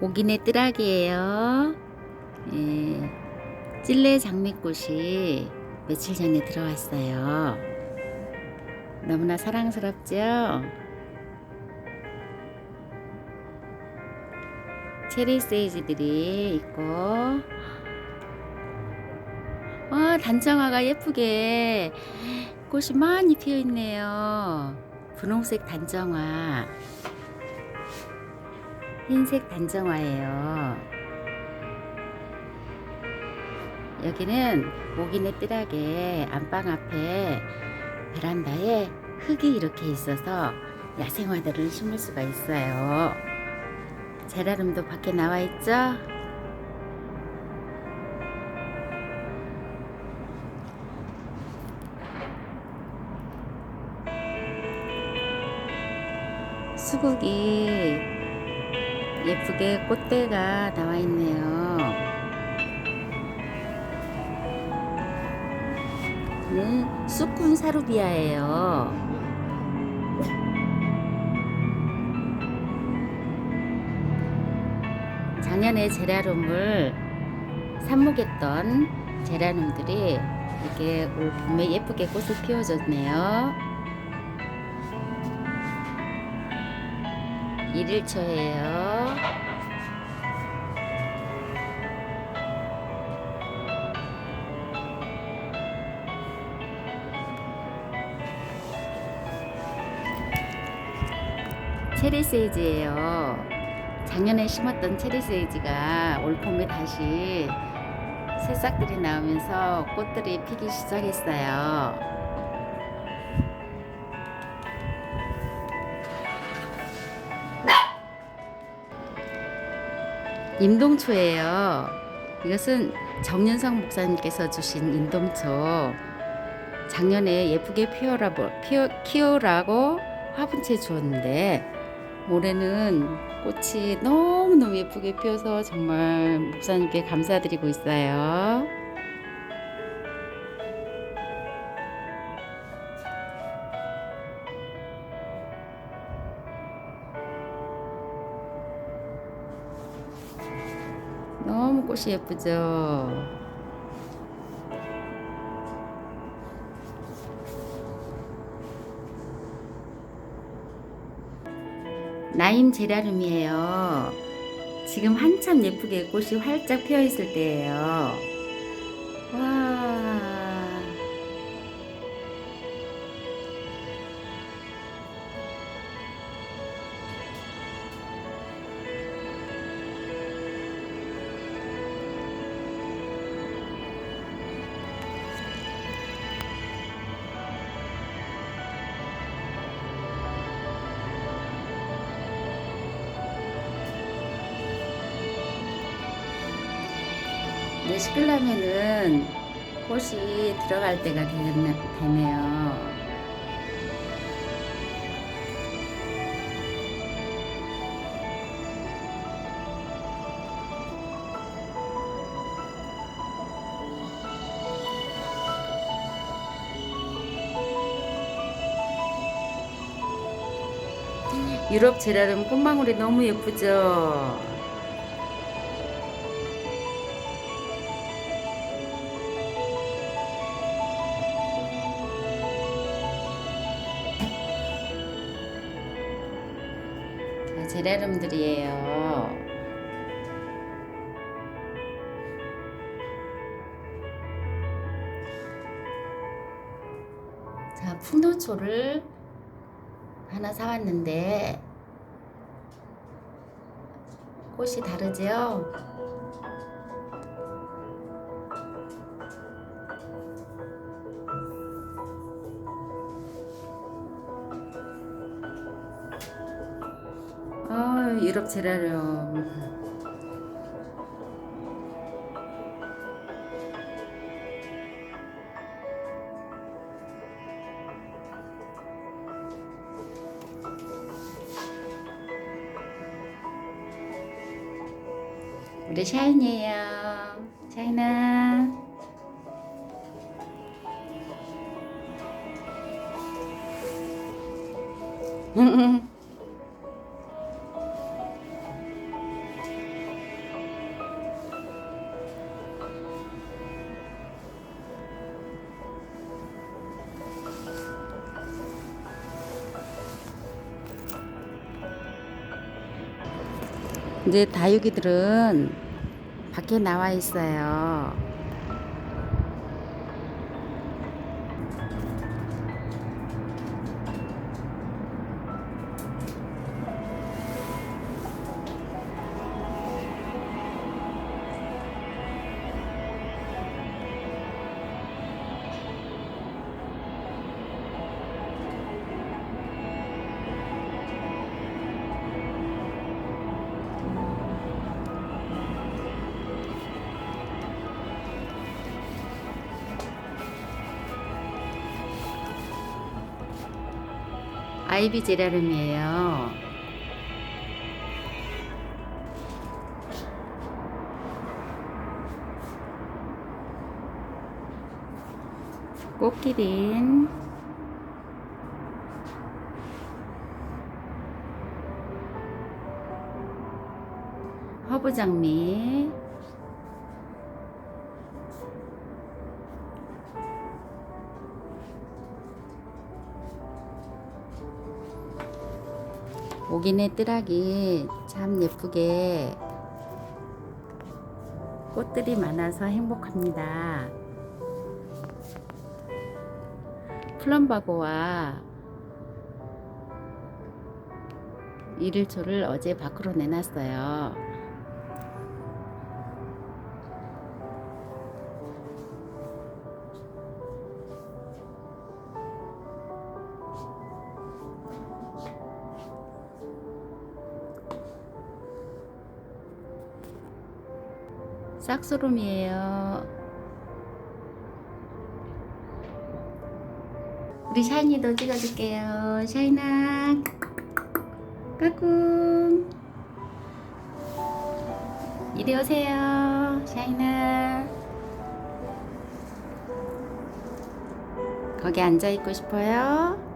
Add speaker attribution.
Speaker 1: 오기네 뜰락이에요. 예, 찔레 장미꽃이 며칠 전에 들어왔어요. 너무나 사랑스럽죠? 체리 세이지들이 있고, 와, 단정화가 예쁘게 꽃이 많이 피어 있네요. 분홍색 단정화. 흰색 단정화예요. 여기는 모기네 뜰하게 안방 앞에 베란다에 흙이 이렇게 있어서 야생화들을 심을 수가 있어요. 제라름도 밖에 나와 있죠? 수국이 예쁘게 꽃대가 나와 있네요. 는 쑥군 사루비아예요. 작년에 제라늄을 삽목했던 제라늄들이 이렇게 올 봄에 예쁘게 꽃을 피워줬네요. 1일초예요. 체리 세이지예요. 작년에 심었던 체리 세이지가 올 봄에 다시 새싹들이 나오면서 꽃들이 피기 시작했어요. 임동초예요. 이것은 정윤성 목사님께서 주신 임동초. 작년에 예쁘게 피어라고 피어, 키우라고 화분채 주었는데 올해는 꽃이 너무너무 예쁘게 피어서 정말 목사님께 감사드리고 있어요. 꽃이 예쁘죠? 나임 제라름이에요. 지금 한참 예쁘게 꽃이 활짝 피어 있을 때예요. 와. 이제 시끌라면은 꽃이 들어갈 때가 되겠네, 되네요. 유럽 제라름 꽃망울이 너무 예쁘죠? 자, 제라름들이에요. 자, 풍노초를 하나 사왔는데 꽃이 다르죠? 아, 유럽 제라늄. 우리 샤인이에요. 샤인아. 이제 다육이들은 밖에 나와 있어요. 아이비 제라름이에요. 꽃기린 허브장미 오기네 뜰하기 참 예쁘게 꽃들이 많아서 행복합니다. 플럼바고와 이를 초를 어제 밖으로 내놨어요. 싹소롬이에요. 우리 샤이니도 찍어줄게요. 샤이나, 까꿍. 이리 오세요. 샤이나. 거기 앉아 있고 싶어요?